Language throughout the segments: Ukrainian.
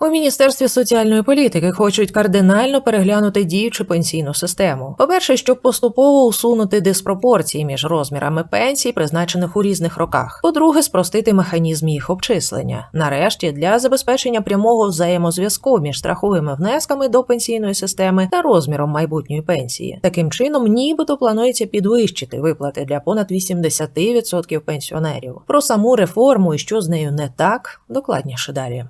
У міністерстві соціальної політики хочуть кардинально переглянути діючу пенсійну систему. По-перше, щоб поступово усунути диспропорції між розмірами пенсій, призначених у різних роках. По-друге, спростити механізм їх обчислення. Нарешті для забезпечення прямого взаємозв'язку між страховими внесками до пенсійної системи та розміром майбутньої пенсії. Таким чином, нібито планується підвищити виплати для понад 80% пенсіонерів. Про саму реформу і що з нею не так, докладніше далі.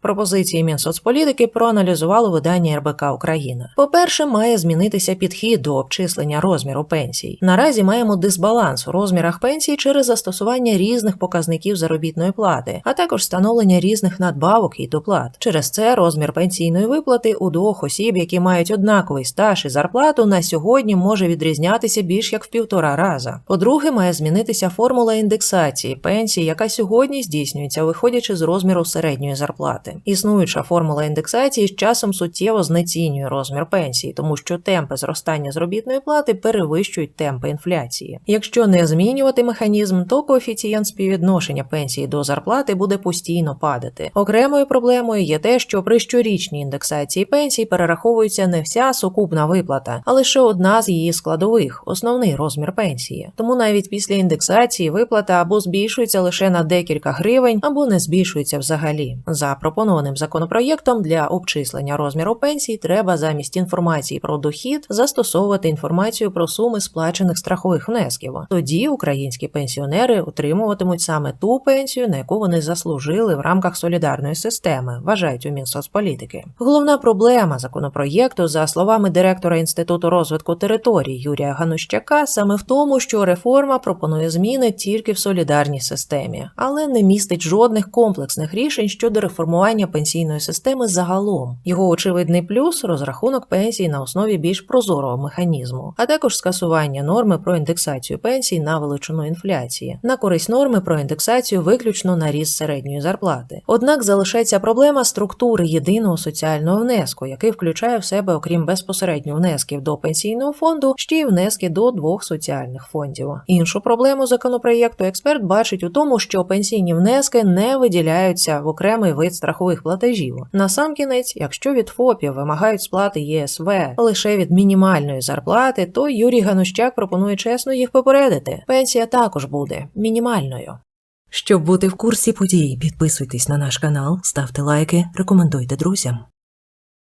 Пропозиції Мінсоцполітики проаналізувало видання РБК Україна. По-перше, має змінитися підхід до обчислення розміру пенсій. Наразі маємо дисбаланс у розмірах пенсій через застосування різних показників заробітної плати, а також встановлення різних надбавок і доплат. Через це розмір пенсійної виплати у двох осіб, які мають однаковий стаж і зарплату, на сьогодні може відрізнятися більш як в півтора раза. По-друге, має змінитися формула індексації пенсій, яка сьогодні здійснюється, виходячи з розміру середньої зарплати. Існуюча формула індексації з часом суттєво знецінює розмір пенсії, тому що темпи зростання заробітної плати перевищують темпи інфляції. Якщо не змінювати механізм, то коефіцієнт співвідношення пенсії до зарплати буде постійно падати. Окремою проблемою є те, що при щорічній індексації пенсій перераховується не вся сукупна виплата, а лише одна з її складових основний розмір пенсії. Тому навіть після індексації виплата або збільшується лише на декілька гривень, або не збільшується взагалі. За пропонованим законопроєктом для обчислення розміру пенсій треба замість інформації про дохід застосовувати інформацію про суми сплачених страхових внесків. Тоді українські пенсіонери отримуватимуть саме ту пенсію, на яку вони заслужили в рамках солідарної системи, вважають у Мінсоцполітики. Головна проблема законопроєкту, за словами директора інституту розвитку територій Юрія Ганущака, саме в тому, що реформа пропонує зміни тільки в солідарній системі, але не містить жодних комплексних рішень щодо реформування пенсійної системи загалом. Його очевидний плюс розрахунок пенсій на основі більш прозорого механізму, а також скасування норми про індексацію пенсій на величину інфляції, на користь норми про індексацію виключно на ріст середньої зарплати. Однак залишається проблема структури єдиного соціального внеску, який включає в себе, окрім безпосередньо внесків до пенсійного фонду, ще й внески до двох соціальних фондів. Іншу проблему законопроєкту експерт бачить у тому, що пенсійні внески не виділяються в окремий вид страхових платежів. Насамкінець, якщо від ФОПів вимагають сплати ЄСВ лише від мінімальної зарплати, то Юрій Ганущак пропонує чесно їх попередити. Пенсія також буде мінімальною. Щоб бути в курсі подій, підписуйтесь на наш канал, ставте лайки, рекомендуйте друзям.